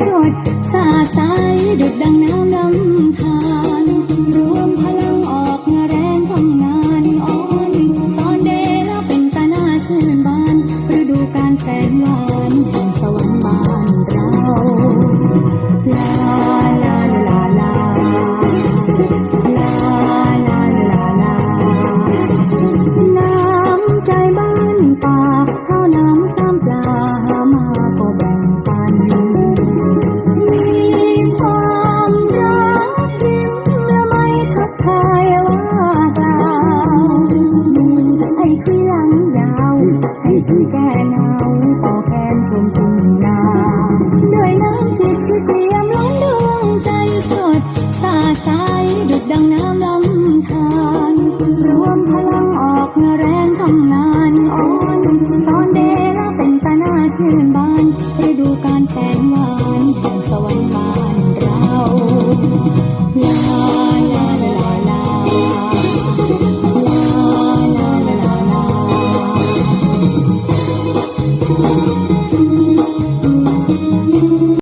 สดสาสายดุดดังน้ำลำธารรวมพลังออกแรงของงานอ่อนสอนเดแล้วเป็นตาหน้าเชื่นบานฤดูการแสนหวาน แก้หนาวต่อแกนชมทุ่นาดยน้ำจิตที่เตียมล้อดวงใจสดสาใสดุดดังน้ำลำธารรวมพลังออกแรงทำงานอ่อนซ้อนเดลเป็นตาหน้าชื่นบานฤดูการแสง